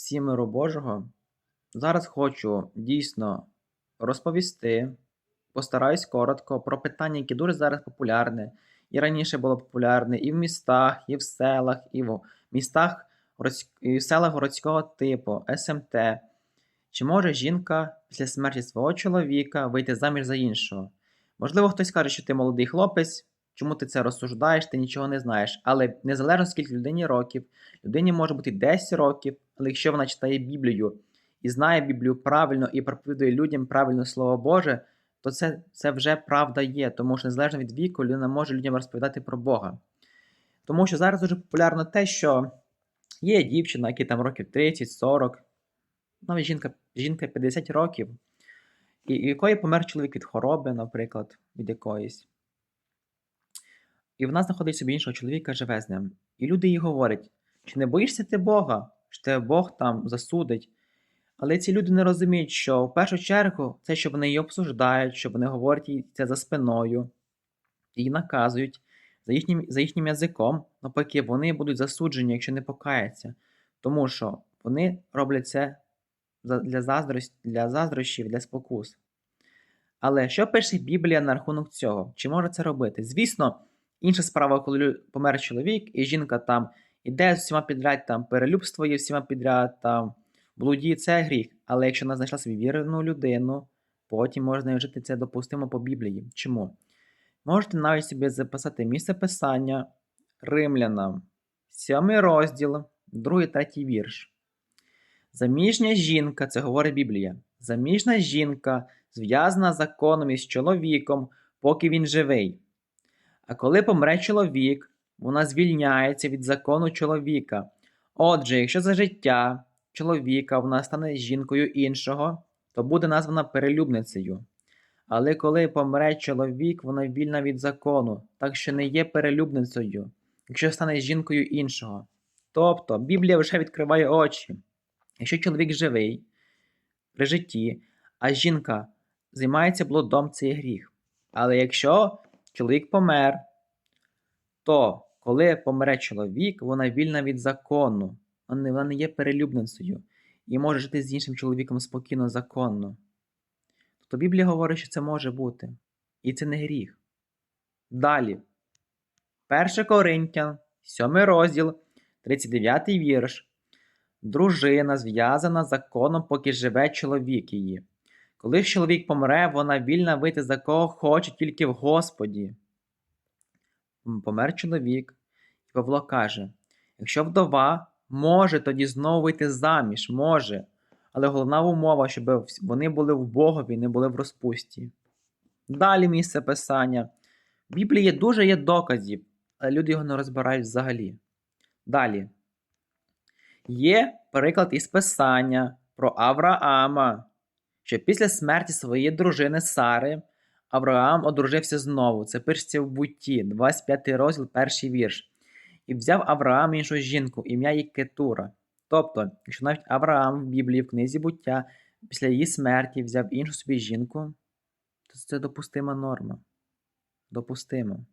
Всім миру Божого. Зараз хочу дійсно розповісти, постараюсь коротко, про питання, які дуже зараз популярне. І раніше було популярне і в містах, і в селах, і в містах і в селах городського типу, СМТ. Чи може жінка після смерті свого чоловіка вийти заміж за іншого? Можливо, хтось скаже, що ти молодий хлопець, чому ти це розсуждаєш, ти нічого не знаєш. Але незалежно скільки людині років, людині може бути 10 років, але якщо вона читає Біблію і знає Біблію правильно і проповідує людям правильно Слово Боже, то це, це вже правда є, тому що незалежно від віку людина може людям розповідати про Бога. Тому що зараз дуже популярно те, що є дівчина, які там років 30-40, навіть жінка, жінка 50 років, і, і якої помер чоловік від хвороби, наприклад, від якоїсь. І вона знаходить собі іншого чоловіка, живе з ним. І люди їй говорять, чи не боїшся ти Бога, що тебе Бог там засудить. Але ці люди не розуміють, що в першу чергу це, що вони її обсуждають, що вони говорять їй це за спиною, її наказують за їхнім, за їхнім язиком, навпаки, вони будуть засуджені, якщо не покаяться. Тому що вони роблять це для, заздрості, для заздрощів, для спокус. Але що пише Біблія на рахунок цього? Чи може це робити? Звісно, інша справа, коли помер чоловік, і жінка там іде всіма підряд, там перелюбствує всіма підряд, там блудіє, це гріх. Але якщо вона знайшла собі вірну людину, потім можна жити це допустимо по Біблії. Чому? Можете навіть собі записати місце писання римлянам, сьомий розділ, другий, третій вірш. Заміжня жінка, це говорить Біблія. Заміжна жінка зв'язана законом із чоловіком, поки він живий. А коли помре чоловік, вона звільняється від закону чоловіка. Отже, якщо за життя чоловіка вона стане жінкою іншого, то буде названа перелюбницею. Але коли помре чоловік, вона вільна від закону, так що не є перелюбницею, якщо стане жінкою іншого. Тобто Біблія вже відкриває очі. Якщо чоловік живий при житті, а жінка займається блудом, це є гріх. Але якщо чоловік помер, то коли помре чоловік, вона вільна від закону, вона не- є перелюбницею і може жити з іншим чоловіком спокійно, законно. Тобто Біблія говорить, що це може бути. І це не гріх. Далі. 1 Коринтян, 7 розділ, 39 вірш. Дружина зв'язана законом, поки живе чоловік її. Коли ж чоловік помре, вона вільна вийти за кого хоче тільки в Господі. Помер чоловік, Павло каже: якщо вдова може тоді знову вийти заміж, може. Але головна умова, щоб вони були в Богові, не були в розпусті. Далі місце писання. В Біблії дуже є доказів, але люди його не розбирають взагалі. Далі. Є приклад із Писання про Авраама, що після смерті своєї дружини Сари Авраам одружився знову. Це пишеться в бутті, 25 розділ, перший вірш. І взяв Авраам іншу жінку, ім'я їй Кетура. Тобто, якщо навіть Авраам в Біблії в книзі буття після її смерті взяв іншу собі жінку, то це допустима норма. Допустимо.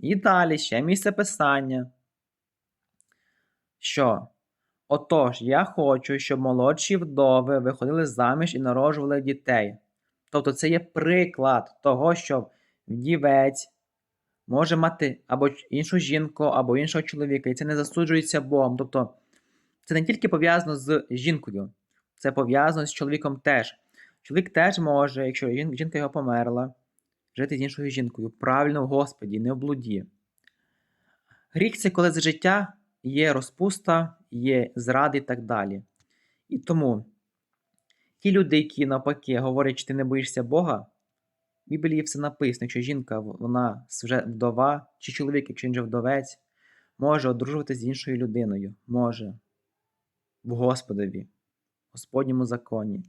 І далі ще місце писання. Що? Отож, я хочу, щоб молодші вдови виходили заміж і народжували дітей. Тобто це є приклад того, що вдівець може мати або іншу жінку, або іншого чоловіка, і це не засуджується Богом. Тобто це не тільки пов'язано з жінкою, це пов'язано з чоловіком теж. Чоловік теж може, якщо жінка його померла, жити з іншою жінкою, правильно в Господі, не в блуді. Гріх це коли за життя є розпуста, є зради і так далі. І тому ті люди, які навпаки говорять, що ти не боїшся Бога, Біблії все написано, якщо жінка вона вже вдова, чи чоловік, якщо він вже вдовець, може одружуватися з іншою людиною. Може. В Господові, в Господньому законі.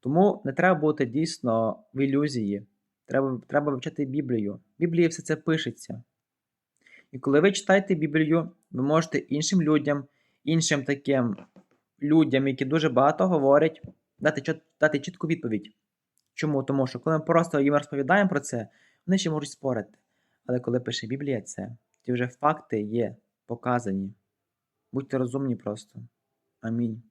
Тому не треба бути дійсно в ілюзії. Треба, треба вивчати Біблію. В Біблії все це пишеться. І коли ви читаєте Біблію, ви можете іншим людям, іншим таким людям, які дуже багато говорять, дати, дати чітку відповідь. Чому? Тому що коли ми просто їм розповідаємо про це, вони ще можуть спорити. Але коли пише Біблія це, ті вже факти є показані. Будьте розумні просто. Амінь.